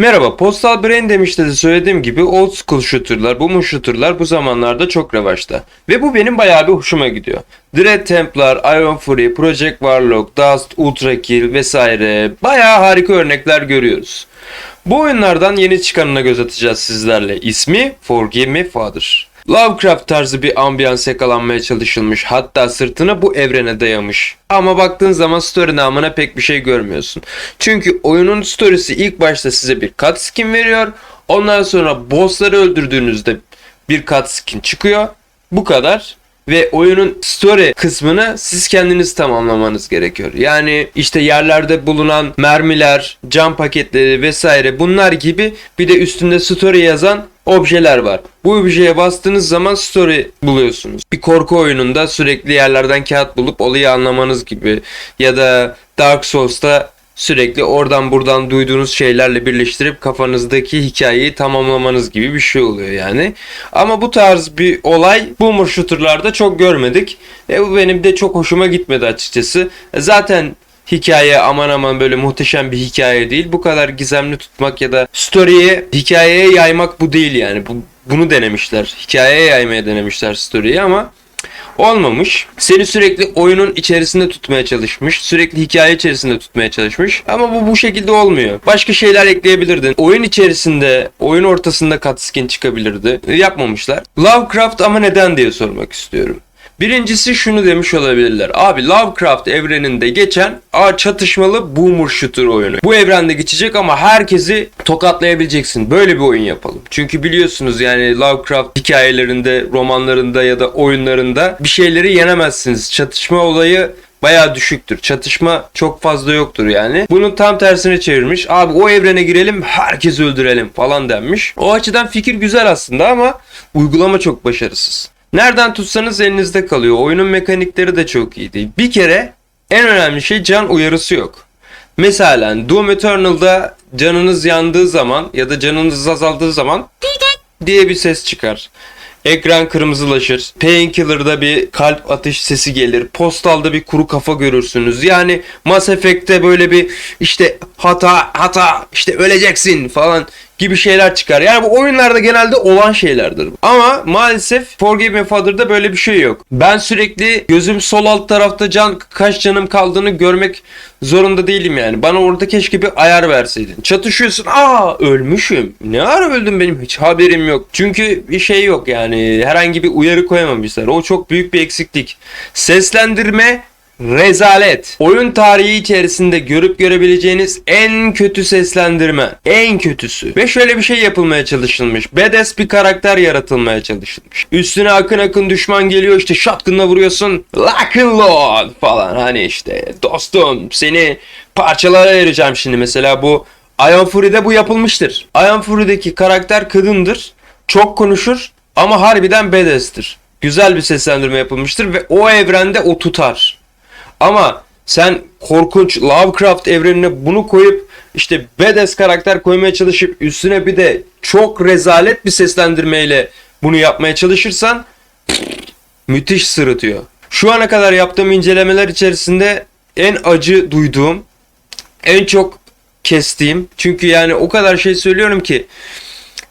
Merhaba, Postal Brain demişte de söylediğim gibi old school shooter'lar, bu shooter'lar bu zamanlarda çok revaçta. Ve bu benim bayağı bir hoşuma gidiyor. Dread Templar, Iron Fury, Project Warlock, Dust, Ultra Kill vesaire bayağı harika örnekler görüyoruz. Bu oyunlardan yeni çıkanına göz atacağız sizlerle. İsmi Forgive Me Father. Lovecraft tarzı bir ambiyans yakalanmaya çalışılmış. Hatta sırtını bu evrene dayamış. Ama baktığın zaman story namına pek bir şey görmüyorsun. Çünkü oyunun storiesi ilk başta size bir cutscene veriyor. Ondan sonra bossları öldürdüğünüzde bir cutscene çıkıyor. Bu kadar. Ve oyunun story kısmını siz kendiniz tamamlamanız gerekiyor. Yani işte yerlerde bulunan mermiler, cam paketleri vesaire bunlar gibi bir de üstünde story yazan objeler var. Bu objeye bastığınız zaman story buluyorsunuz. Bir korku oyununda sürekli yerlerden kağıt bulup olayı anlamanız gibi ya da Dark Souls'ta sürekli oradan buradan duyduğunuz şeylerle birleştirip kafanızdaki hikayeyi tamamlamanız gibi bir şey oluyor yani. Ama bu tarz bir olay boomer shooter'larda çok görmedik. E bu benim de çok hoşuma gitmedi açıkçası. E zaten hikaye aman aman böyle muhteşem bir hikaye değil. Bu kadar gizemli tutmak ya da story'yi hikayeye yaymak bu değil yani. Bu, bunu denemişler. Hikayeye yaymaya denemişler story'yi ama olmamış. Seni sürekli oyunun içerisinde tutmaya çalışmış. Sürekli hikaye içerisinde tutmaya çalışmış. Ama bu bu şekilde olmuyor. Başka şeyler ekleyebilirdin. Oyun içerisinde, oyun ortasında cutscene çıkabilirdi. Yapmamışlar. Lovecraft ama neden diye sormak istiyorum. Birincisi şunu demiş olabilirler. Abi Lovecraft evreninde geçen a çatışmalı boomer shooter oyunu. Bu evrende geçecek ama herkesi tokatlayabileceksin. Böyle bir oyun yapalım. Çünkü biliyorsunuz yani Lovecraft hikayelerinde, romanlarında ya da oyunlarında bir şeyleri yenemezsiniz. Çatışma olayı bayağı düşüktür. Çatışma çok fazla yoktur yani. Bunun tam tersini çevirmiş. Abi o evrene girelim herkesi öldürelim falan denmiş. O açıdan fikir güzel aslında ama uygulama çok başarısız. Nereden tutsanız elinizde kalıyor. Oyunun mekanikleri de çok iyi değil. Bir kere en önemli şey can uyarısı yok. Mesela Doom Eternal'da canınız yandığı zaman ya da canınız azaldığı zaman diye bir ses çıkar. Ekran kırmızılaşır. Painkiller'da bir kalp atış sesi gelir. Postal'da bir kuru kafa görürsünüz. Yani Mass Effect'te böyle bir işte hata hata işte öleceksin falan gibi şeyler çıkar. Yani bu oyunlarda genelde olan şeylerdir. Ama maalesef Forgive Me Father'da böyle bir şey yok. Ben sürekli gözüm sol alt tarafta can kaç canım kaldığını görmek zorunda değilim yani. Bana orada keşke bir ayar verseydin. Çatışıyorsun. Aa ölmüşüm. Ne ara öldüm benim hiç haberim yok. Çünkü bir şey yok yani. Herhangi bir uyarı koyamamışlar. O çok büyük bir eksiklik. Seslendirme Rezalet. Oyun tarihi içerisinde görüp görebileceğiniz en kötü seslendirme. En kötüsü. Ve şöyle bir şey yapılmaya çalışılmış. Badass bir karakter yaratılmaya çalışılmış. Üstüne akın akın düşman geliyor işte shotgunla vuruyorsun. Lock and load falan hani işte dostum seni parçalara ayıracağım şimdi. Mesela bu Iron Fury'de bu yapılmıştır. Iron Fury'deki karakter kadındır. Çok konuşur ama harbiden badass'tır. Güzel bir seslendirme yapılmıştır ve o evrende o tutar. Ama sen korkunç Lovecraft evrenine bunu koyup işte badass karakter koymaya çalışıp üstüne bir de çok rezalet bir seslendirmeyle bunu yapmaya çalışırsan müthiş sırıtıyor. Şu ana kadar yaptığım incelemeler içerisinde en acı duyduğum, en çok kestiğim çünkü yani o kadar şey söylüyorum ki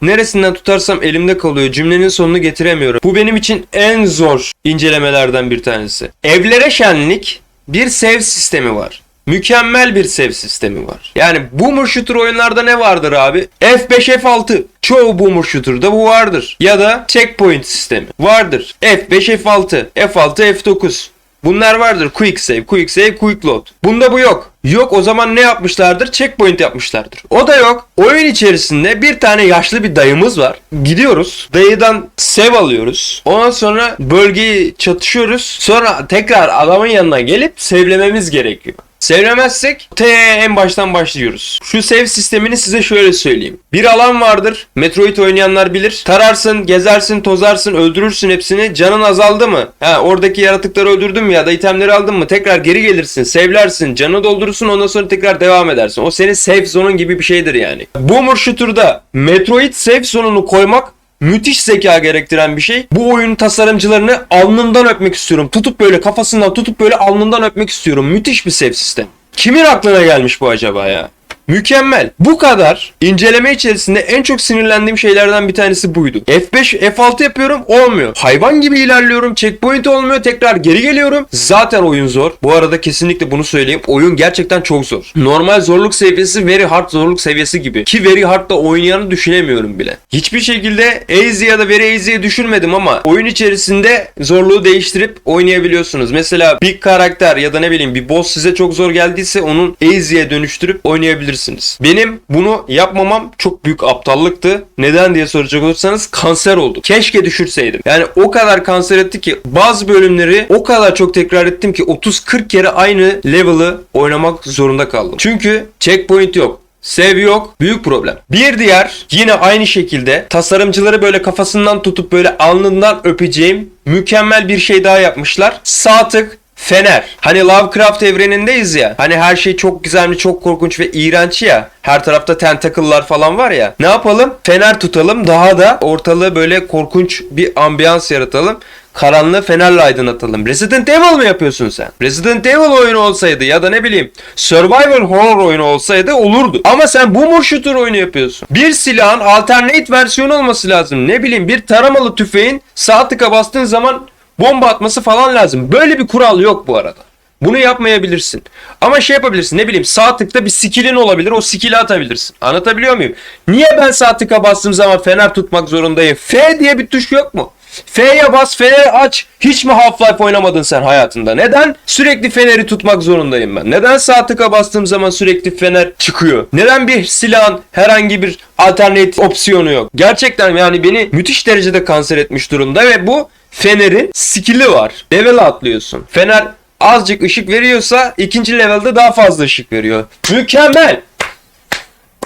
Neresinden tutarsam elimde kalıyor. Cümlenin sonunu getiremiyorum. Bu benim için en zor incelemelerden bir tanesi. Evlere şenlik bir save sistemi var. Mükemmel bir save sistemi var. Yani boomer shooter oyunlarda ne vardır abi? F5 F6. Çoğu boomer shooter'da bu vardır. Ya da checkpoint sistemi vardır. F5 F6, F6 F9. Bunlar vardır. Quick save, quick save, quick load. Bunda bu yok. Yok o zaman ne yapmışlardır? Checkpoint yapmışlardır. O da yok. Oyun içerisinde bir tane yaşlı bir dayımız var. Gidiyoruz. Dayıdan save alıyoruz. Ondan sonra bölgeyi çatışıyoruz. Sonra tekrar adamın yanına gelip save'lememiz gerekiyor. Sevlemezsek T en baştan başlıyoruz. Şu save sistemini size şöyle söyleyeyim. Bir alan vardır. Metroid oynayanlar bilir. Tararsın, gezersin, tozarsın, öldürürsün hepsini. Canın azaldı mı? Ha, oradaki yaratıkları öldürdün mü ya da itemleri aldın mı? Tekrar geri gelirsin, save'lersin, canı doldurursun ondan sonra tekrar devam edersin. O senin safe zone'un gibi bir şeydir yani. Boomer Shooter'da Metroid safe zone'unu koymak müthiş zeka gerektiren bir şey. Bu oyun tasarımcılarını alnından öpmek istiyorum. Tutup böyle kafasından tutup böyle alnından öpmek istiyorum. Müthiş bir save sistem. Kimin aklına gelmiş bu acaba ya? Mükemmel. Bu kadar inceleme içerisinde en çok sinirlendiğim şeylerden bir tanesi buydu. F5, F6 yapıyorum olmuyor. Hayvan gibi ilerliyorum. Checkpoint olmuyor. Tekrar geri geliyorum. Zaten oyun zor. Bu arada kesinlikle bunu söyleyeyim. Oyun gerçekten çok zor. Normal zorluk seviyesi very hard zorluk seviyesi gibi. Ki very hard'da oynayanı düşünemiyorum bile. Hiçbir şekilde easy ya da very easy'ye düşürmedim ama oyun içerisinde zorluğu değiştirip oynayabiliyorsunuz. Mesela bir karakter ya da ne bileyim bir boss size çok zor geldiyse onun easy'ye dönüştürüp oynayabilirsiniz. Benim bunu yapmamam çok büyük aptallıktı. Neden diye soracak olursanız kanser oldu. Keşke düşürseydim. Yani o kadar kanser etti ki bazı bölümleri o kadar çok tekrar ettim ki 30-40 kere aynı level'ı oynamak zorunda kaldım. Çünkü checkpoint yok. Sev yok. Büyük problem. Bir diğer yine aynı şekilde tasarımcıları böyle kafasından tutup böyle alnından öpeceğim mükemmel bir şey daha yapmışlar. Sağ tık Fener. Hani Lovecraft evrenindeyiz ya. Hani her şey çok gizemli, çok korkunç ve iğrenç ya. Her tarafta tentacle'lar falan var ya. Ne yapalım? Fener tutalım. Daha da ortalığı böyle korkunç bir ambiyans yaratalım. Karanlığı fenerle aydınlatalım. Resident Evil mi yapıyorsun sen? Resident Evil oyunu olsaydı ya da ne bileyim Survival Horror oyunu olsaydı olurdu. Ama sen boomer shooter oyunu yapıyorsun. Bir silahın alternate versiyonu olması lazım. Ne bileyim bir taramalı tüfeğin sağ tıka bastığın zaman bomba atması falan lazım. Böyle bir kural yok bu arada. Bunu yapmayabilirsin. Ama şey yapabilirsin ne bileyim sağ tıkta bir skillin olabilir o skill'i atabilirsin. Anlatabiliyor muyum? Niye ben sağ tıka bastığım zaman fener tutmak zorundayım? F diye bir tuş yok mu? F'ye bas, feneri aç. Hiç mi Half-Life oynamadın sen hayatında? Neden sürekli feneri tutmak zorundayım ben? Neden sağ tıka bastığım zaman sürekli fener çıkıyor? Neden bir silahın herhangi bir alternatif opsiyonu yok? Gerçekten yani beni müthiş derecede kanser etmiş durumda ve bu fenerin skill'i var. Level atlıyorsun. Fener azıcık ışık veriyorsa ikinci levelde daha fazla ışık veriyor. Mükemmel.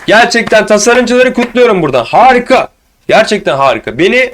Gerçekten tasarımcıları kutluyorum buradan. Harika. Gerçekten harika. Beni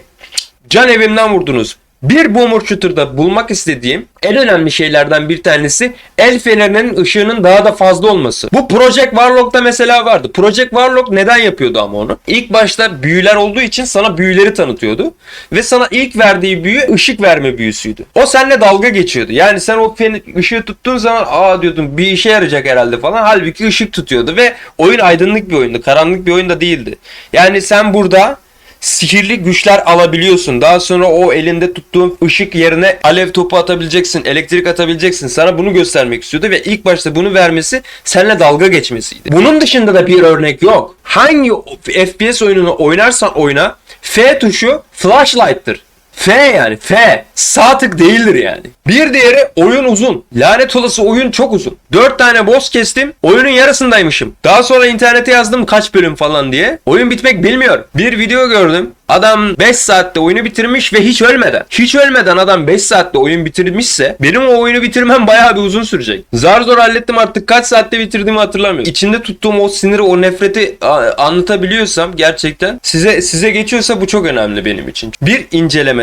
can evimden vurdunuz. Bir boomer shooter'da bulmak istediğim en önemli şeylerden bir tanesi el fenerinin ışığının daha da fazla olması. Bu Project Warlock'ta mesela vardı. Project Warlock neden yapıyordu ama onu? İlk başta büyüler olduğu için sana büyüleri tanıtıyordu. Ve sana ilk verdiği büyü ışık verme büyüsüydü. O seninle dalga geçiyordu. Yani sen o fener, ışığı tuttuğun zaman aa diyordun bir işe yarayacak herhalde falan. Halbuki ışık tutuyordu ve oyun aydınlık bir oyundu. Karanlık bir oyun da değildi. Yani sen burada sihirli güçler alabiliyorsun. Daha sonra o elinde tuttuğun ışık yerine alev topu atabileceksin, elektrik atabileceksin. Sana bunu göstermek istiyordu ve ilk başta bunu vermesi seninle dalga geçmesiydi. Bunun dışında da bir örnek yok. Hangi FPS oyununu oynarsan oyna F tuşu flashlight'tır. F yani F. Sağ tık değildir yani. Bir diğeri oyun uzun. Lanet olası oyun çok uzun. 4 tane boss kestim. Oyunun yarısındaymışım. Daha sonra internete yazdım kaç bölüm falan diye. Oyun bitmek bilmiyor. Bir video gördüm. Adam 5 saatte oyunu bitirmiş ve hiç ölmeden. Hiç ölmeden adam 5 saatte oyun bitirmişse benim o oyunu bitirmem bayağı bir uzun sürecek. Zar zor hallettim artık kaç saatte bitirdiğimi hatırlamıyorum. İçinde tuttuğum o siniri, o nefreti anlatabiliyorsam gerçekten size size geçiyorsa bu çok önemli benim için. Bir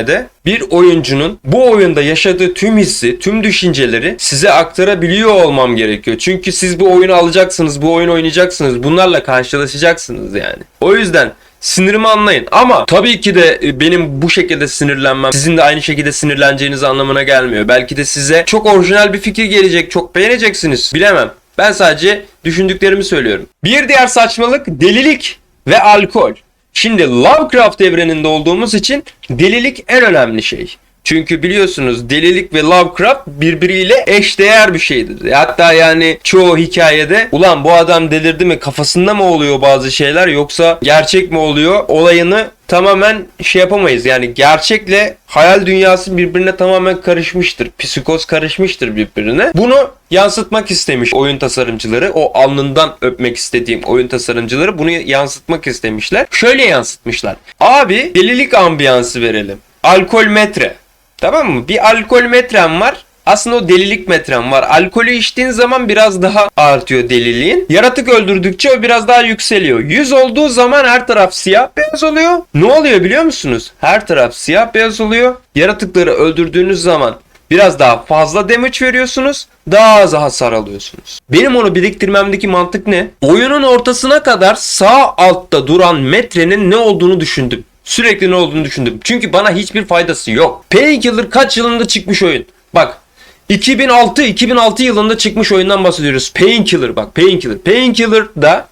incelemede bir oyuncunun bu oyunda yaşadığı tüm hissi, tüm düşünceleri size aktarabiliyor olmam gerekiyor. Çünkü siz bu oyunu alacaksınız, bu oyunu oynayacaksınız. Bunlarla karşılaşacaksınız yani. O yüzden Sinirimi anlayın. Ama tabii ki de e, benim bu şekilde sinirlenmem sizin de aynı şekilde sinirleneceğiniz anlamına gelmiyor. Belki de size çok orijinal bir fikir gelecek, çok beğeneceksiniz. Bilemem. Ben sadece düşündüklerimi söylüyorum. Bir diğer saçmalık delilik ve alkol. Şimdi Lovecraft evreninde olduğumuz için delilik en önemli şey. Çünkü biliyorsunuz delilik ve Lovecraft birbiriyle eşdeğer bir şeydir. Hatta yani çoğu hikayede ulan bu adam delirdi mi kafasında mı oluyor bazı şeyler yoksa gerçek mi oluyor olayını tamamen şey yapamayız. Yani gerçekle hayal dünyası birbirine tamamen karışmıştır. Psikoz karışmıştır birbirine. Bunu yansıtmak istemiş oyun tasarımcıları. O alnından öpmek istediğim oyun tasarımcıları bunu yansıtmak istemişler. Şöyle yansıtmışlar. Abi delilik ambiyansı verelim. Alkol metre. Tamam mı? Bir alkol metrem var. Aslında o delilik metrem var. Alkolü içtiğin zaman biraz daha artıyor deliliğin. Yaratık öldürdükçe o biraz daha yükseliyor. 100 olduğu zaman her taraf siyah beyaz oluyor. Ne oluyor biliyor musunuz? Her taraf siyah beyaz oluyor. Yaratıkları öldürdüğünüz zaman biraz daha fazla damage veriyorsunuz. Daha az hasar alıyorsunuz. Benim onu biriktirmemdeki mantık ne? Oyunun ortasına kadar sağ altta duran metrenin ne olduğunu düşündüm. Sürekli ne olduğunu düşündüm. Çünkü bana hiçbir faydası yok. Painkiller kaç yılında çıkmış oyun? Bak 2006 2006 yılında çıkmış oyundan bahsediyoruz. Painkiller bak Painkiller. Painkiller'da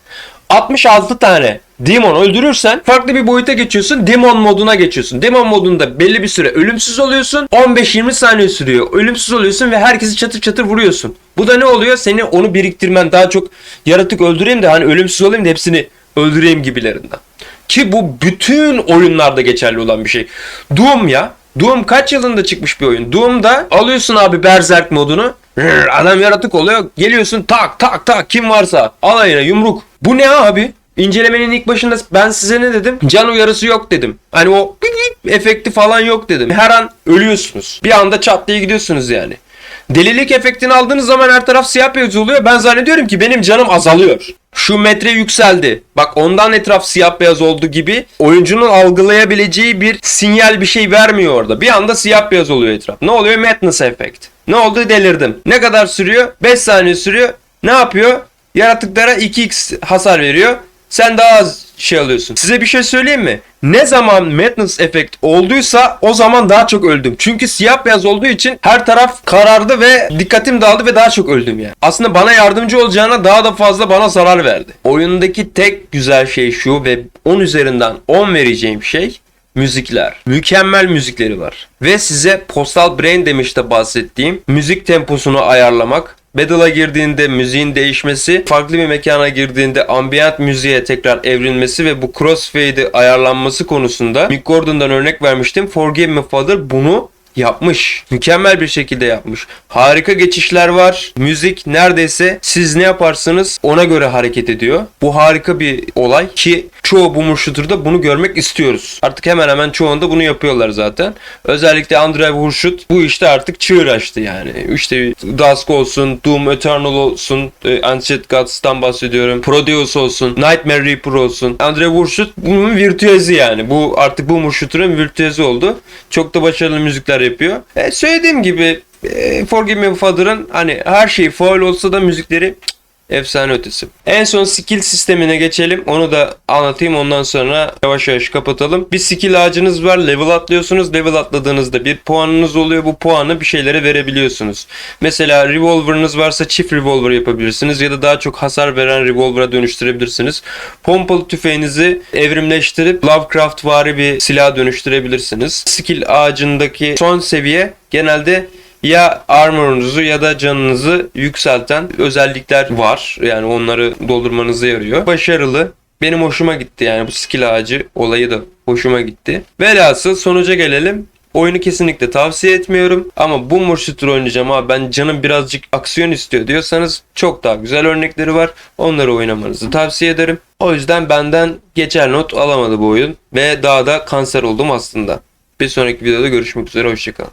66 tane demon öldürürsen farklı bir boyuta geçiyorsun. Demon moduna geçiyorsun. Demon modunda belli bir süre ölümsüz oluyorsun. 15-20 saniye sürüyor. Ölümsüz oluyorsun ve herkesi çatır çatır vuruyorsun. Bu da ne oluyor? Seni onu biriktirmen daha çok yaratık öldüreyim de hani ölümsüz olayım da hepsini öldüreyim gibilerinden. Ki bu bütün oyunlarda geçerli olan bir şey. Doom ya. Doom kaç yılında çıkmış bir oyun? Doom'da alıyorsun abi Berserk modunu. Adam yaratık oluyor. Geliyorsun tak tak tak kim varsa alayına yumruk. Bu ne abi? İncelemenin ilk başında ben size ne dedim? Can uyarısı yok dedim. Hani o efekti falan yok dedim. Her an ölüyorsunuz. Bir anda çat diye gidiyorsunuz yani. Delilik efektini aldığınız zaman her taraf siyah beyaz oluyor. Ben zannediyorum ki benim canım azalıyor. Şu metre yükseldi. Bak ondan etraf siyah beyaz oldu gibi oyuncunun algılayabileceği bir sinyal bir şey vermiyor orada. Bir anda siyah beyaz oluyor etraf. Ne oluyor? Madness efekt. Ne oldu? Delirdim. Ne kadar sürüyor? 5 saniye sürüyor. Ne yapıyor? Yaratıklara 2x hasar veriyor. Sen daha az şey alıyorsun. Size bir şey söyleyeyim mi? Ne zaman Madness efekt olduysa o zaman daha çok öldüm. Çünkü siyah beyaz olduğu için her taraf karardı ve dikkatim dağıldı ve daha çok öldüm yani. Aslında bana yardımcı olacağına daha da fazla bana zarar verdi. Oyundaki tek güzel şey şu ve 10 üzerinden 10 vereceğim şey müzikler. Mükemmel müzikleri var. Ve size Postal Brain demişte bahsettiğim müzik temposunu ayarlamak, Battle'a girdiğinde müziğin değişmesi, farklı bir mekana girdiğinde ambient müziğe tekrar evrilmesi ve bu crossfade'i ayarlanması konusunda Mick Gordon'dan örnek vermiştim. Forgive Me Father bunu yapmış. Mükemmel bir şekilde yapmış. Harika geçişler var. Müzik neredeyse siz ne yaparsanız ona göre hareket ediyor. Bu harika bir olay ki çoğu boomer shooter'da bunu görmek istiyoruz. Artık hemen hemen çoğunda bunu yapıyorlar zaten. Özellikle Andrei Hurşut bu işte artık çığır açtı yani. İşte Dusk olsun, Doom Eternal olsun, e, Ancient Gods'tan bahsediyorum. Prodeus olsun, Nightmare Reaper olsun. Andrei Hurşut bunun virtüözü yani. Bu artık boomer shooter'ın virtüözü oldu. Çok da başarılı müzikler yapıyor. E, söylediğim gibi e, Forgive Me Father'ın hani her şey faul olsa da müzikleri Efsane ötesi. En son skill sistemine geçelim. Onu da anlatayım. Ondan sonra yavaş yavaş kapatalım. Bir skill ağacınız var. Level atlıyorsunuz. Level atladığınızda bir puanınız oluyor. Bu puanı bir şeylere verebiliyorsunuz. Mesela revolver'ınız varsa çift revolver yapabilirsiniz. Ya da daha çok hasar veren revolver'a dönüştürebilirsiniz. Pompalı tüfeğinizi evrimleştirip Lovecraft vari bir silah dönüştürebilirsiniz. Skill ağacındaki son seviye genelde ya armorunuzu ya da canınızı yükselten özellikler var. Yani onları doldurmanıza yarıyor. Başarılı. Benim hoşuma gitti yani bu skill ağacı olayı da hoşuma gitti. Velhasıl sonuca gelelim. Oyunu kesinlikle tavsiye etmiyorum. Ama bu Shooter oynayacağım abi ben canım birazcık aksiyon istiyor diyorsanız çok daha güzel örnekleri var. Onları oynamanızı tavsiye ederim. O yüzden benden geçer not alamadı bu oyun. Ve daha da kanser oldum aslında. Bir sonraki videoda görüşmek üzere. Hoşçakalın.